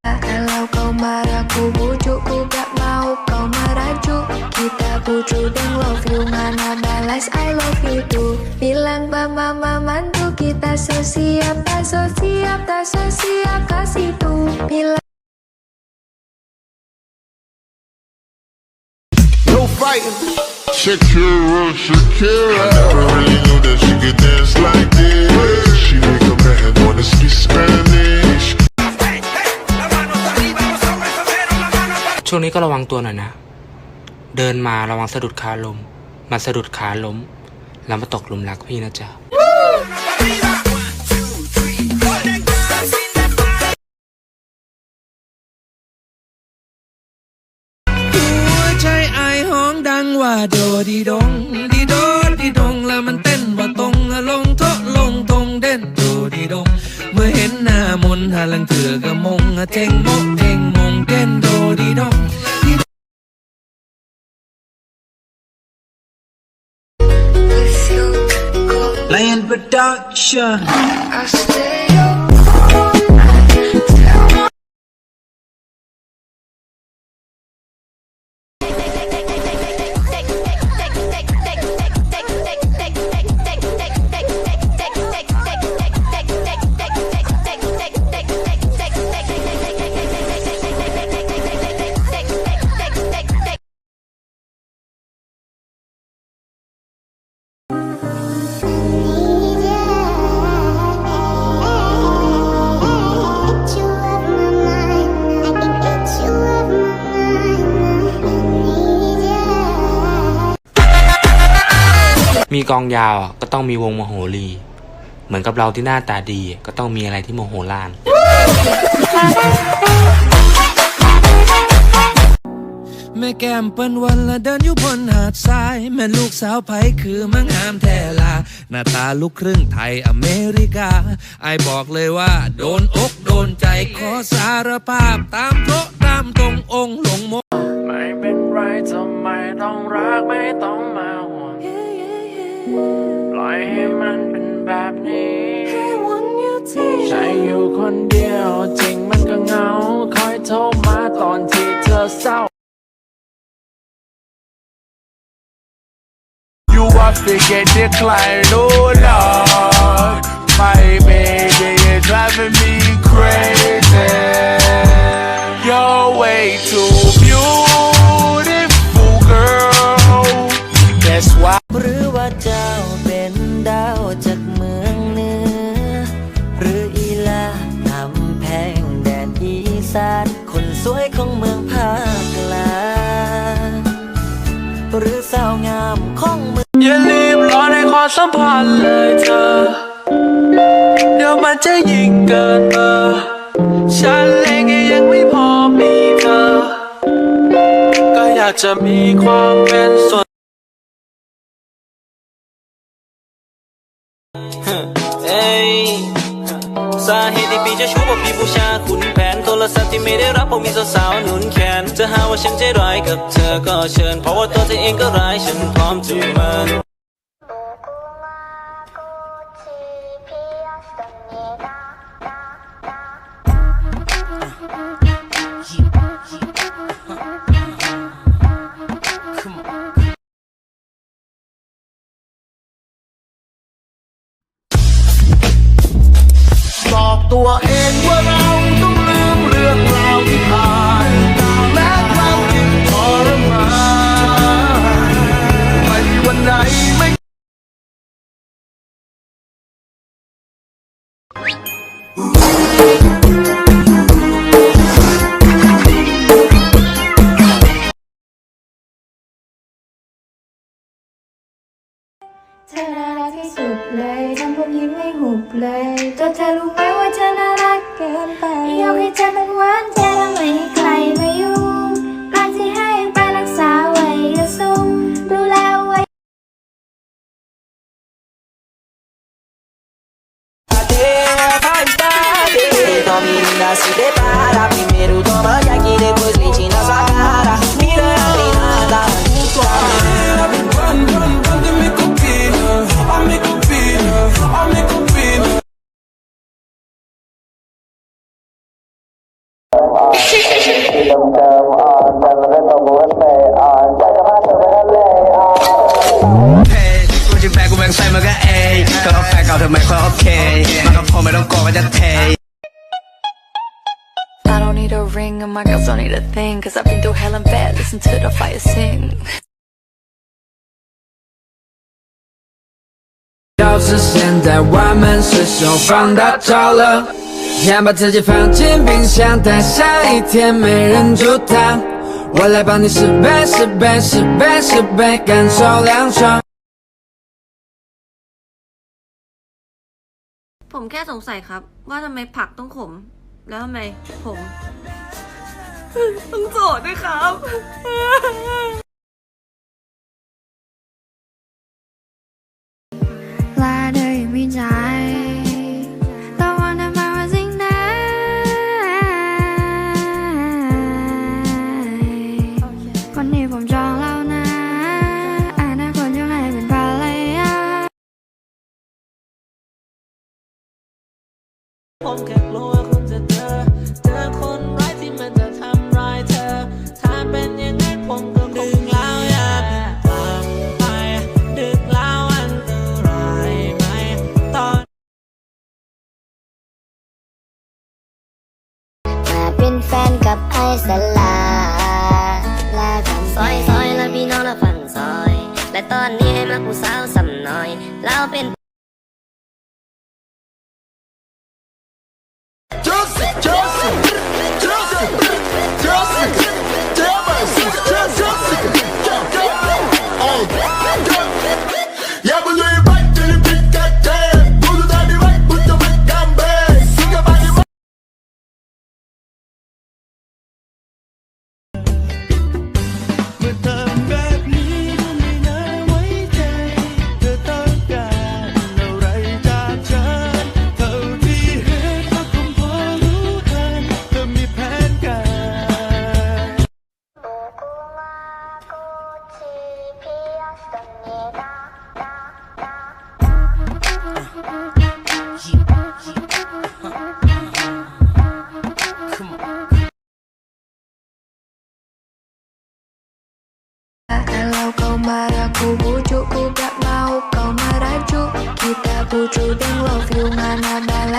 Kalau kau marah ku bujuk Ku gak mau kau merajuk Kita bujuk dan love you Ngana balas I love you too Bilang mama mantu Kita so siap Tak so siap Tak so siap Kasih tuh Bilang No fighting. Shakira, Shakira. I never really knew that she could dance like this. She make a man wanna speak Spanish. ช่วงนี้ก็ระวังตัวหน่อยนะ เดินมาระวังสะดุดขาลม มาสะดุดขาล้ม แล้วมาตกหลุมรักพี่นะจ๊ะ ห้องดังว่าโดดีดงดีโดดีดงแล้วมันเต้นว่าตรงลงโทะลงตรงเด่นโดดีดง เมื่อเห็นหน้ามนต์หาลังเถือกะมงเทงมกเทงมงเต้นโดดีดง If you go Lion Production I stay up It's มีกองยาวอะก็ต้องมีวงมโหรี เหมือนกับเราที่หน้าตาดีก็ต้องมีอะไรที่โมโหลาน แม่แก้มเปิ้นวันละเดินอยู่บนหาดทราย แม่ลูกสาวไผคือมังงามแท้ลา หน้าตาลูกครึ่งไทยอเมริกา ไอบอกเลยว่า โดนอกโดนใจขอสารภาพตามโต๊ะตามตรงองค์หลงมไม่เป็นไรทำไมต้องรักไม่ต้องมาห่วง ปล่อยให้มันเป็นแบบนี้ใช่อยู่คนเดียวจริงมันก็เหงา คอยโทรมาตอนที่เธอเศร้า You are forget decline, oh Lord. My baby, you're driving me crazy. You're way าวงามของเมืองอย่ารีบร้อนในความสัมพันธ์เลยเธอ เดี๋ยวมันจะยิ่งเกินเบอร์ฉันเองก็ยังไม่พอมีเธอ ก็อยากจะมีความเป็นส่วนเอ้ยสาเหตุที่พี่จะชูบอกพี่บูชาขุนแผนโท รศัพท์ที่ไม่ได้รับเพราะมีสาวๆหนุนแขนจะหาว่าฉันใจร้ายกับเธอก็เชิญ เพราะว่าตัวเธอเองก็ร้ายฉันพร้อมจะมินบอกตัวเองว่าเรา หุบเลยตัวเธอรู้ไหมว่าเธอน่ารักเกินไปยกให้เธอเป็นหวานใจและไม่ให้ใครมายุ่งรักที่ให้ไปรักษาไว้ก็สูงดูแลไว้ Domina se depara Primeiro I don't need a ring and my girls don't need a thing Cause I've been through hell and back, listen to the fire sing Thousand that so that 招了，先把自己放进冰箱，待下一天没人煮汤，我来帮你十倍十倍十倍十倍感受凉爽。 ผมแค่สงสัยครับ ว่าทำไมผักต้องขม แล้วทำไมผม ต้องโสดด้วยครับ ลาเธอยังมีใจแต่ ง อนนี้ให้มาผู้สาวสำหน่อย เราเป็น Joseph, Joseph, Joseph,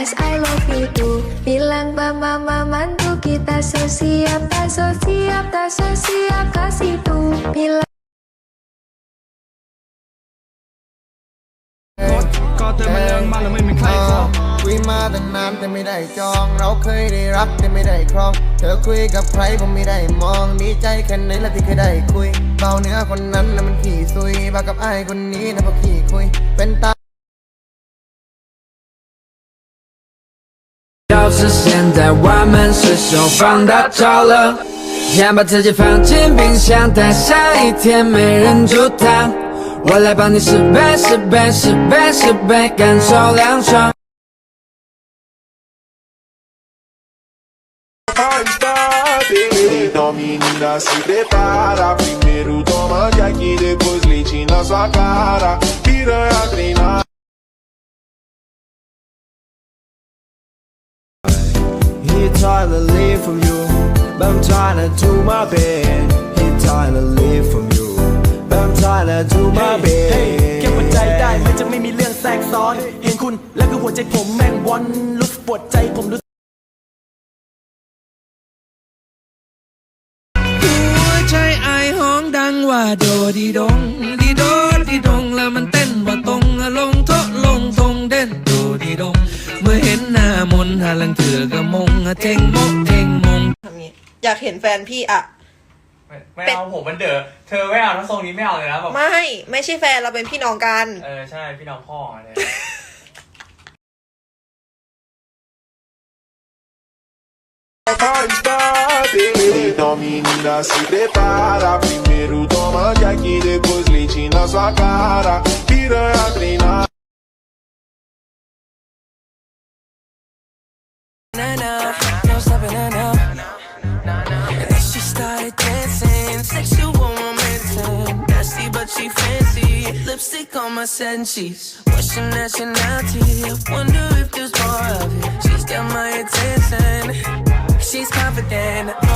Mana balas I love you too Bilang mama mama mantu Kita so siap tak so siap Tak so siap kasih tuh Bilang ก็เธอมาเรื่องมาแล้วไม่มีใครขอคุยมาตั้งนานแต่ไม่ได้จอง เราเคยได้รักแต่ไม่ได้ครอง เธอคุยกับใครผมไม่ได้มอง ดีใจแค่ไหนละที่เคยได้คุย เบาเนื้อคนนั้นนะมันขี่ซุยบากับไอ้ายคนนี้นะพอขี่คุย เป็นตา 是现在我们是手放大招了，想把自己放进冰箱，待下一天没人煮汤，我来帮你十倍十倍十倍十倍感受凉爽。Piranha trying to live from you but I'm trying to do my best He trying to live from you but I'm trying to do my best เก็บหัวใจได้มันจะไม่มีเรื่องแทรกซ้อน เห็นคุณแล้วคือหัวใจผมแม่งวอนรู้สึกปวดใจผมรู้หัวใจไอายห้องดังว่าโดดีดง หาลังเถือกระมงเท่งมกเท่งมงทำนี้อยากเห็นแฟนพี่อะ ไม่ไม่เอาผมมันเด๋อเธอไม่เอาถ้าทรงนี้ไม่เอาเลยนะแบบไม่ ไม่ใช่แฟนเราเป็นพี่น้องกัน เออใช่พี่น้องพ่อเนี่ย Então menina se prepara Na cara No stopping her now. And then she started dancing, sexual. Nasty, but she fancy. Lipstick on my sheets. What's your nationality? Wonder if there's more of it. She's got my attention. She's confident.